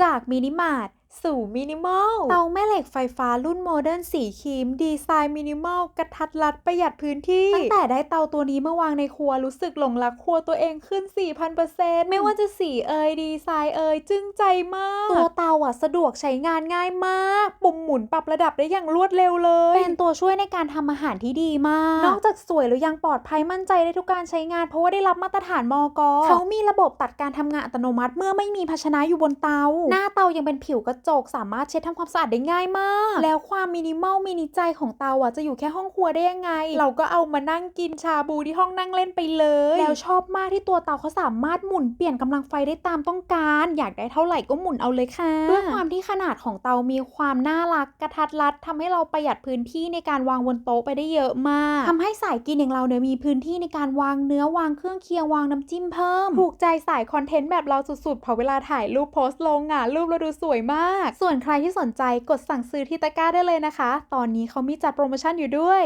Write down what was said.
จากมินิมาร์ท สู่มินิมอล เตาแม่เหล็กไฟฟ้ารุ่นโมเดิร์นสีครีม ดีไซน์มินิมอล กระทัดรัดประหยัดพื้นที่ ตั้งแต่ได้เตาตัวนี้มาวางในครัวรู้สึกหลงรักครัวตัวเองขึ้น 4,000%ไม่ว่าจะสีเอยดีไซน์เอยจึ้งใจมาก ตัวเตาอะสะดวกใช้งานง่ายมาก ปุ่มหมุนปรับระดับได้อย่างรวดเร็วเลย เป็นตัวช่วยในการทำอาหารที่ดีมาก นอกจากสวยแล้วยังปลอดภัยมั่นใจได้ทุกการใช้งานเพราะว่าได้รับมาตรฐานมกเขามีระบบตัดการทำงานอัตโนมัติ เมื่อไม่มีภาชนะอยู่บนเตา หน้าเตายังเป็นผิวกระจกสามารถเช็ดทำความสะอาดได้ง่ายมาก แล้วความมินิมอลมินิใจของเตาอะจะอยู่แค่ห้องครัวได้ยังไง เราก็เอามานั่งกินชาบูที่ห้องนั่งเล่นไปเลย แล้วชอบมากที่ตัวเตาเขาสามารถหมุนเปลี่ยนกำลังไฟได้ตามต้องการ อยากได้เท่าไหร่ก็หมุนเอาเลยค่ะด้วยความที่ขนาดของเตามีความน่ารักกระทัดรัดทำให้เราประหยัดพื้นที่ในการวางบนโต๊ะไปได้เยอะมากทำให้สายกินอย่างเราเนี่ยมีพื้นที่ในการวางเนื้อวางเครื่องเคียงวางน้ำจิ้มเพิ่ม ถูกใจสายคอนเทนต์แบบเราสุดๆพอเวลาถ่ายรูปโพสต์ลงอะรูปเราดูสวยมากาก ส่วนใครที่สนใจกดสั่งซื้อที่ตะกร้าได้เลยนะคะ ตอนนี้เขามีจัดโปรโมชั่นอยู่ด้วย